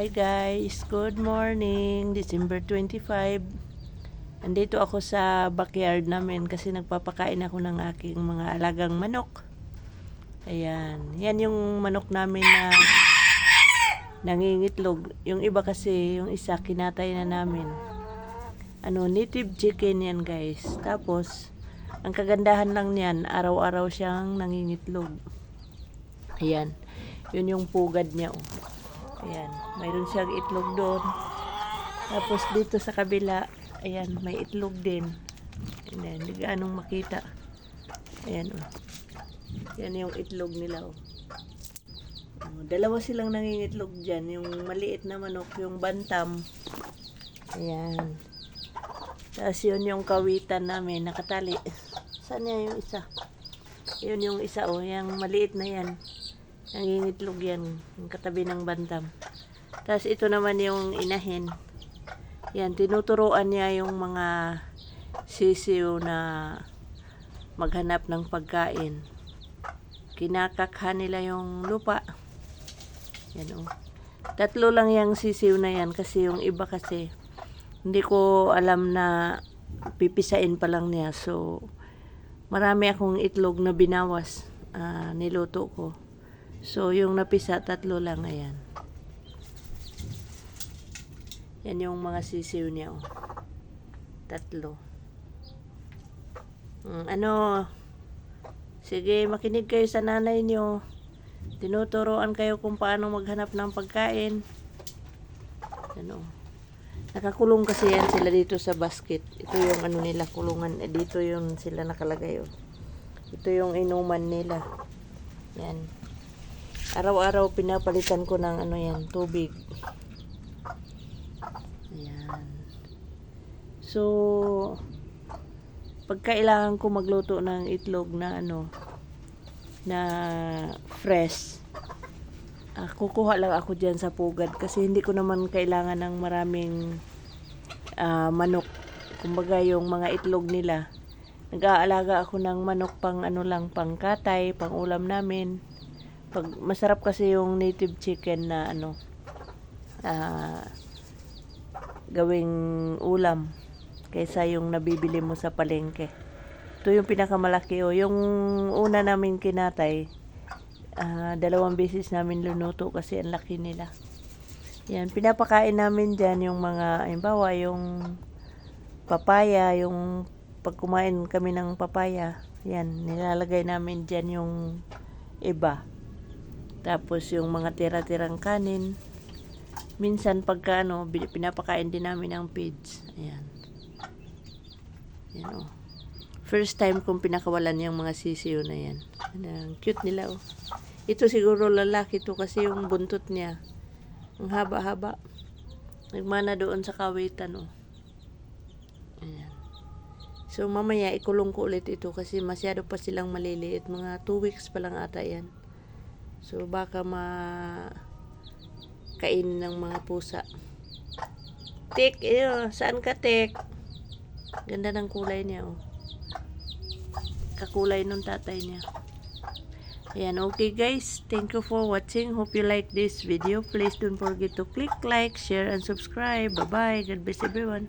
Hi guys, good morning. December 25. Andito ako sa backyard namin kasi nagpapakain ako ng aking mga alagang manok. Ayan, yan yung manok namin na nangingitlog. Yung iba kasi, yung isa kinatay na namin. Ano, native chicken yan guys. Tapos, ang kagandahan lang niyan, araw-araw siyang nangingitlog. Ayan, yun yung pugad niya. Oh. Ayan, mayroon siyang itlog doon. Tapos dito sa kabila, ayan, may itlog din. Ayan, hindi gaanong makita. Ayan, oh. Yan yung itlog nila, oh. Oh, dalawa silang nangingitlog dyan. Yung maliit na manok, yung bantam. Ayan. Tapos yun yung kawitan namin, nakatali. Saan niya yung isa? Yun yung isa, oh. Yung maliit na yan. Nangingitlog yan. Yung katabi ng bantam. Tapos ito naman yung inahin. Yan, tinuturuan niya yung mga sisiw na maghanap ng pagkain. Kinakakha nila yung lupa. Yan oh. Tatlo lang yung sisiw na yan kasi yung iba kasi hindi ko alam na pipisain pa lang niya. So, marami akong itlog na binawas. ah, niluto ko. So, yung napisa, tatlo lang. Ayan. Yan yung mga sisiw niya. Oh. Tatlo. Mm, ano, sige, makinig kayo sa nanay niyo. Tinuturoan kayo kung paano maghanap ng pagkain. Ano. Nakakulong kasi yan sila dito sa basket. Ito yung ano nila, kulungan. Eh, dito yung sila nakalagay. Oh. Ito yung inuman nila. Yan. Araw-araw pinapalitan ko ng ano yan, tubig. Ayan. So, pag kailangan ko magluto ng itlog na ano, na fresh, ah, kukuha lang ako dyan sa pugad kasi hindi ko naman kailangan ng maraming ah, manok. Kumbaga yung mga itlog nila, nag-aalaga ako ng manok pang ano lang, pang katay, pang ulam namin. Pag masarap kasi yung native chicken na ano, ah, gawing ulam kaysa yung nabibili mo sa palengke. Ito yung pinakamalaki o yung una namin kinatay, ah, dalawang beses namin lunuto kasi ang laki nila. Yan, pinapakain namin dyan yung mga, halimbawa, yung papaya, yung pag kumain kami ng papaya, yan, nilalagay namin dyan yung iba. Tapos yung mga tira-tirang kanin, minsan pagka ano, pinapakain din namin ng pigs. Ayan. Yan oh. First time kong pinakawalan yung mga sisiyo na yan. Ang cute nila oh. Ito siguro lalaki to kasi yung buntot niya. Ang haba-haba. Nagmana doon sa kawitan oh. Ayan. So mamaya ikulong ko ulit ito kasi masyado pa silang maliliit. Mga 2 weeks pa lang ata yan. So baka ma kain ng mga pusa. Tik, iyo, saan ka, Tik? Ganda ng kulay niya, oh. Kakulay nung tatay niya. Ayan, okay guys. Thank you for watching. Hope you like this video. Please don't forget to click like, share, and subscribe. Bye-bye. God bless everyone.